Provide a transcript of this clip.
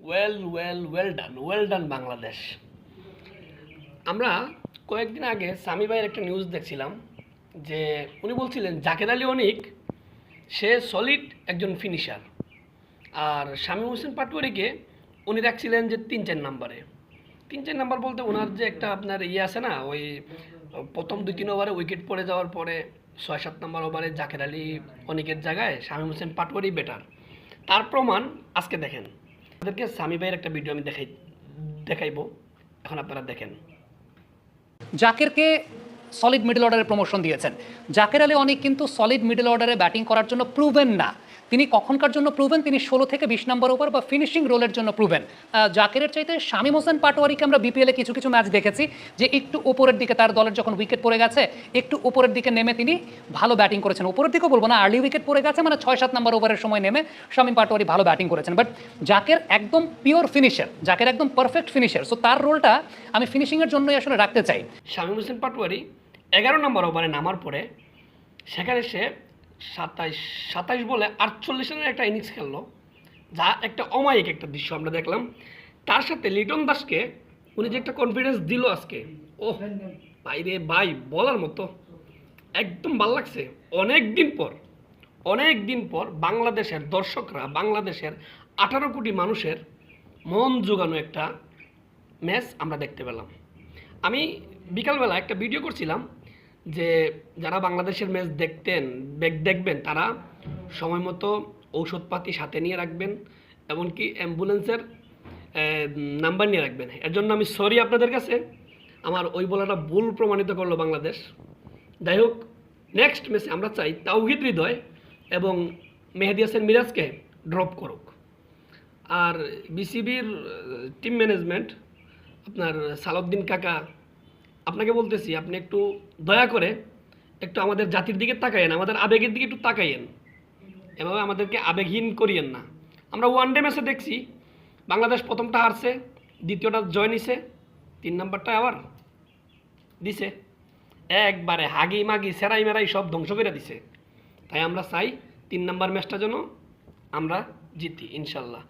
Well well well done well done Bangladesh আমরা কয়েকদিন আগে স্বামী ভাইয়ের একটা নিউজ দেখছিলাম যে উনি বলছিলেন, জাকের আলী অনিক, সে সলিড একজন ফিনিশার আর স্বামী হোসেন পাটোয়ারিকে উনি রাখছিলেন যে তিন, চার নাম্বারে তিন, চার নাম্বার বলতে ওনার যে একটা আপনার ইয়ে আছে না, ওই প্রথম দুই, তিন ওভারে উইকেট পড়ে যাওয়ার পরে ছয়, সাত নম্বর ওভারে জাকের আলী অনিকের জায়গায় শামীম হোসেন পাটোয়ারি বেটার তার প্রমাণ আজকে দেখেন। আপনাদেরকে স্বামী ভাইয়ের একটা ভিডিও আমি দেখাই দেখাইবো। এখন আপনারা দেখেন। জাকেরকে সলিড মিডল অর্ডারে প্রমোশন দিয়েছেন। জাকের আলী অনেক কিন্তু সলিড মিডল অর্ডারে ব্যাটিং করার জন্য প্রুভেন না। তিনি কখনকার জন্য প্রুভেন তিনি ষোলো থেকে বিশ নম্বর ওভার বা ফিনিশিং রোলের জন্য প্রুভেন জাকেরের চাইতে শামীম হোসেন পাটোয়ারিকে আমরা বিপিএলে কিছু কিছু ম্যাচ দেখেছি, যে একটু উপরের দিকে তার দলের যখন উইকেট পড়ে গেছে, একটু উপরের দিকে নেমে তিনি ভালো ব্যাটিং করেছেন। উপরের দিকেও বলব না আর্লি উইকেট পড়ে গেছে মানে ছয়, সাত নম্বর ওভারের সময় নেমে শামীম পাটোয়ারি ভালো ব্যাটিং করেছেন। বাট জাকের একদম পিওর ফিনিশার জাকের একদম পারফেক্ট ফিনিশার সো তার রোলটা আমি ফিনিশিংয়ের জন্যই আসলে রাখতে চাই। শামীম হোসেন পাটোয়ারি এগারো নম্বর ওভারে নামার পরে সেখানে সে সাতাইশ সাতাইশ বলে আটচল্লিশ রানের একটা ইনিংস খেললো, যা একটা অমায়িক একটা দৃশ্য আমরা দেখলাম। তার সাথে লিটন দাসকে উনি যে একটা কনফিডেন্স দিল আজকে ও বাইরে ভাই, বলার মতো। একদম ভালো লাগছে। অনেক দিন পর অনেক দিন পর বাংলাদেশের দর্শকরা, বাংলাদেশের আঠারো কোটি মানুষের মন জোগানো একটা ম্যাচ আমরা দেখতে পেলাম। আমি বিকালবেলা একটা ভিডিও করছিলাম যে যারা বাংলাদেশের ম্যাচ দেখতেন, দেখ- দেখবেন, তারা সময় মতো ঔষধপাতি সাথে নিয়ে রাখবেন এমনকি অ্যাম্বুলেন্সের নাম্বার নিয়ে রাখবেন। এর জন্য আমি সরি আপনাদের কাছে, আমার ওই বলাটা ভুল প্রমাণিত করল বাংলাদেশ। যাই হোক নেক্সট ম্যাচে আমরা চাই তাওহিদ হৃদয় এবং মেহেদি হাসান মিরাজকে ড্রপ করুক। আর বিসিবির টিম ম্যানেজমেন্ট আপনার সালাউদ্দিন কাকা আপনাকে বলতেছি, আপনি একটু দয়া করে একটু আমাদের জাতির দিকে তাকাইয়েন, আমাদের আবেগের দিকে একটু তাকাইয়েন। এভাবে আমাদেরকে আবেগহীন করিয়েন না। আমরা ওয়ান ডে ম্যাচে দেখছি, বাংলাদেশ প্রথমটা হারছে, দ্বিতীয়টা জয় নিছে, তিন নাম্বারটা আবার দিছে। একবারে হাগি মাগি, সেরাই মেরাই সব ধ্বংস করে দিছে। তাই আমরা চাই তিন নাম্বার ম্যাচটা যেন আমরা জিতি, ইনশাল্লাহ।